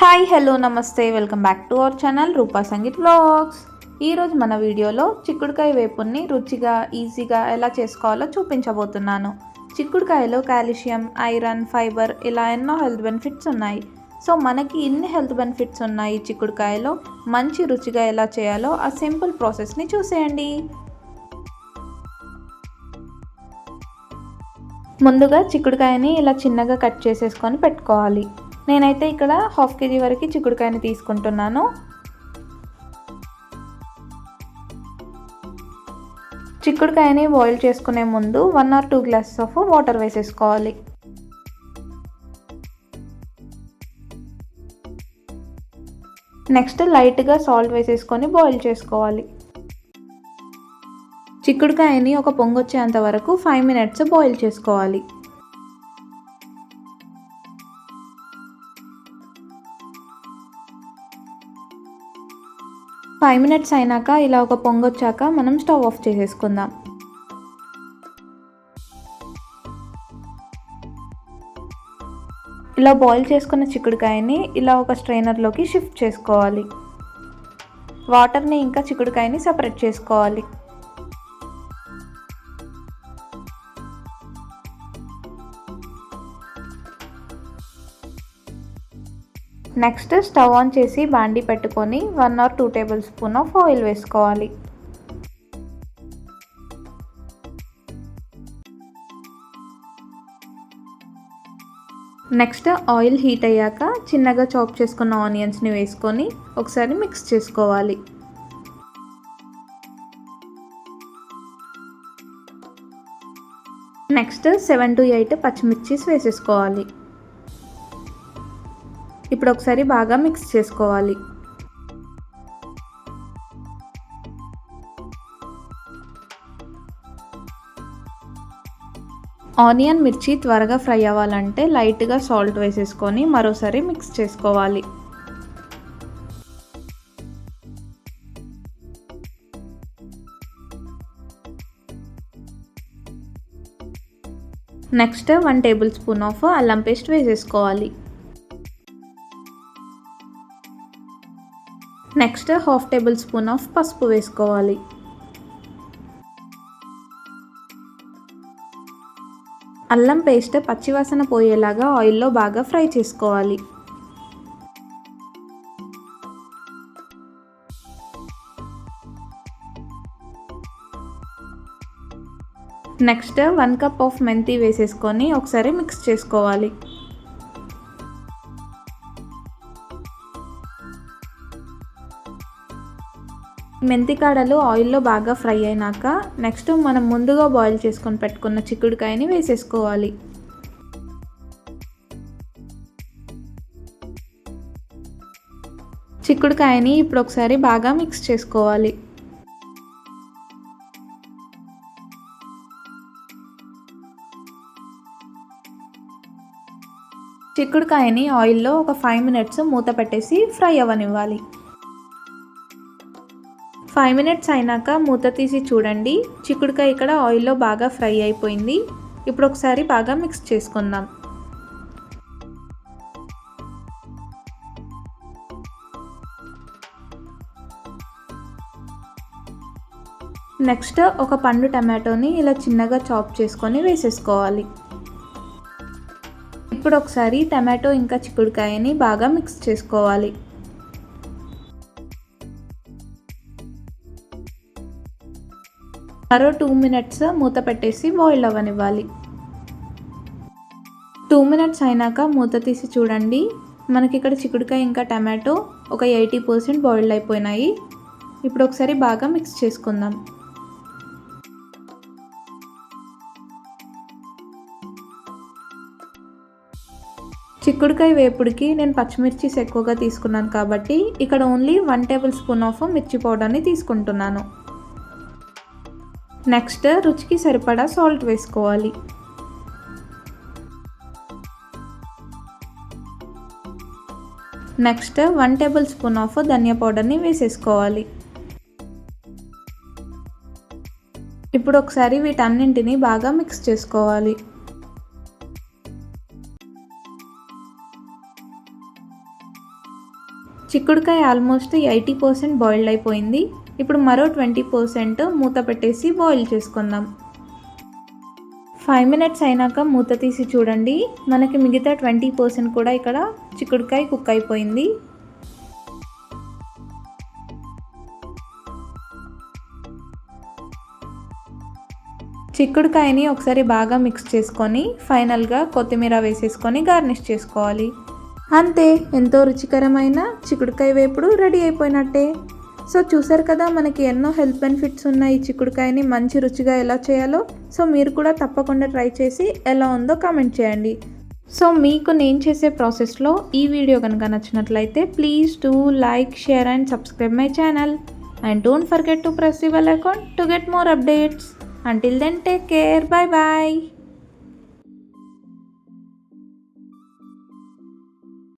Hi hello నమస్తే. Welcome back to our channel Rupa Sangeet vlogs. ఈరోజు మన వీడియోలో చిక్కుడుకాయ వేపుని రుచిగా ఈజీగా ఎలా చేసుకోవాలో చూపించబోతున్నాను. చిక్కుడుకాయలో కాల్షియం ఐరన్ ఫైబర్ ఇలా ఎన్నో హెల్త్ బెనిఫిట్స్ ఉన్నాయి. సో మనకి ఇన్ని హెల్త్ బెనిఫిట్స్ ఉన్నాయి చిక్కుడుకాయలో. మంచి రుచిగా ఎలా చేయాలో ఆ సింపుల్ ప్రాసెస్ని చూసేయండి. ముందుగా చిక్కుడుకాయని ఇలా చిన్నగా కట్ చేసేసుకొని పెట్టుకోవాలి. నేనైతే ఇక్కడ హాఫ్ కేజీ వరకు చిక్కుడుకాయని తీసుకుంటున్నాను. చిక్కుడుకాయని బాయిల్ చేసుకునే ముందు one or two glasses of water వేసేసుకోవాలి. నెక్స్ట్ లైట్గా సాల్ట్ వేసేసుకొని బాయిల్ చేసుకోవాలి. చిక్కుడుకాయని ఒక పొంగొచ్చేంత వరకు ఫైవ్ మినిట్స్ బాయిల్ చేసుకోవాలి. ఫైవ్ మినిట్స్ అయినాక ఇలా ఒక పొంగొచ్చాక మనం స్టవ్ ఆఫ్ చేసేసుకుందాం. ఇలా బాయిల్ చేసుకున్న చిక్కుడుకాయని ఇలా ఒక స్ట్రైనర్లోకి షిఫ్ట్ చేసుకోవాలి. వాటర్ని ఇంకా చిక్కుడుకాయని సపరేట్ చేసుకోవాలి. నెక్స్ట్ స్టవ్ ఆన్ చేసి బాండి పెట్టుకొని one or two tablespoon of oil వేసుకోవాలి. నెక్స్ట్ ఆయిల్ హీట్ అయ్యాక చిన్నగా చాప్ చేసుకున్న ఆనియన్స్ని వేసుకొని ఒకసారి మిక్స్ చేసుకోవాలి. నెక్స్ట్ సెవెన్ టు ఎయిట్ పచ్చిమిర్చిస్ వేసేసుకోవాలి. ఇప్పుడు ఒకసారి బాగా మిక్స్ చేసుకోవాలి. ఆనియన్ మిర్చి త్వరగా ఫ్రై అవ్వాలంటే లైట్గా సాల్ట్ వేసేసుకొని మరోసారి మిక్స్ చేసుకోవాలి. Next one tablespoon of అల్లం పేస్ట్ వేసేసుకోవాలి. Next half tablespoon of పసుపు వేసుకోవాలి. అల్లం పేస్ట్ పచ్చివాసన పోయేలాగా ఆయిల్లో బాగా ఫ్రై చేసుకోవాలి. నెక్స్ట్ వన్ కప్ ఆఫ్ మెంతి వేసేసుకొని ఒకసారి మిక్స్ చేసుకోవాలి. మెంతికాడలు ఆయిల్లో బాగా ఫ్రై అయినాక నెక్స్ట్ మనం ముందుగా బాయిల్ చేసుకొని పెట్టుకున్న చిక్కుడుకాయని వేసేసుకోవాలి. చిక్కుడుకాయని ఇప్పుడు ఒకసారి బాగా మిక్స్ చేసుకోవాలి. చిక్కుడుకాయని ఆయిల్లో ఒక ఫైవ్ మినిట్స్ మూత పెట్టేసి ఫ్రై అవ్వనివ్వాలి. ఫైవ్ మినిట్స్ అయినాక మూత తీసి చూడండి. చిక్కుడుకాయ ఇక్కడ ఆయిల్లో బాగా ఫ్రై అయిపోయింది. ఇప్పుడు ఒకసారి బాగా మిక్స్ చేసుకుందాం. నెక్స్ట్ ఒక పండు టమాటోని ఇలా చిన్నగా చాప్ చేసుకొని వేసేసుకోవాలి. ఇప్పుడు ఒకసారి టమాటో ఇంకా చిక్కుడుకాయని బాగా మిక్స్ చేసుకోవాలి. మరో టూ మినిట్స్ మూత పెట్టేసి బాయిల్ అవ్వనివ్వాలి. టూ మినిట్స్ అయినాక మూత తీసి చూడండి. మనకి ఇక్కడ చిక్కుడుకాయ ఇంకా టమాటో ఒక ఎయిటీ పర్సెంట్ బాయిల్డ్ అయిపోయినాయి. ఇప్పుడు ఒకసారి బాగా మిక్స్ చేసుకుందాం. చిక్కుడుకాయ వేపుడికి నేను పచ్చిమిర్చిస్ ఎక్కువగా తీసుకున్నాను కాబట్టి ఇక్కడ only one tablespoon of మిర్చి పౌడర్ని తీసుకుంటున్నాను. నెక్స్ట్ రుచికి సరిపడా సాల్ట్ వేసుకోవాలి. Next one tablespoon of ధనియా పౌడర్ని వేసేసుకోవాలి. ఇప్పుడు ఒకసారి వీటన్నింటిని బాగా మిక్స్ చేసుకోవాలి. చిక్కుడుకాయ ఆల్మోస్ట్ ఎయిటీ పర్సెంట్ బాయిల్డ్ అయిపోయింది. ఇప్పుడు మరో ట్వంటీ పర్సెంట్ మూత పెట్టేసి బాయిల్ చేసుకుందాం. ఫైవ్ మినిట్స్ అయినాక మూత తీసి చూడండి. మనకి మిగతా ట్వంటీ పర్సెంట్ కూడా ఇక్కడ చిక్కుడుకాయ కుక్ అయిపోయింది. చిక్కుడుకాయని ఒకసారి బాగా మిక్స్ చేసుకొని ఫైనల్గా కొత్తిమీర వేసేసుకొని గార్నిష్ చేసుకోవాలి. అంతే ఎంతో రుచికరమైన చిక్కుడుకాయ వేపుడు రెడీ అయిపోయినట్టే. సో చూసారు కదా మనకి ఎన్నో హెల్త్ బెనిఫిట్స్ ఉన్నాయి ఈ చిక్కుడుకాయని మంచి రుచిగా ఎలా చేయాలో. సో మీరు కూడా తప్పకుండా ట్రై చేసి ఎలా ఉందో కామెంట్ చేయండి. సో మీకు నేను చేసే ప్రాసెస్లో ఈ వీడియో కనుక నచ్చినట్లయితే please do like share and subscribe my channel. And don't forget to press the bell to get more updates. Until then take care bye bye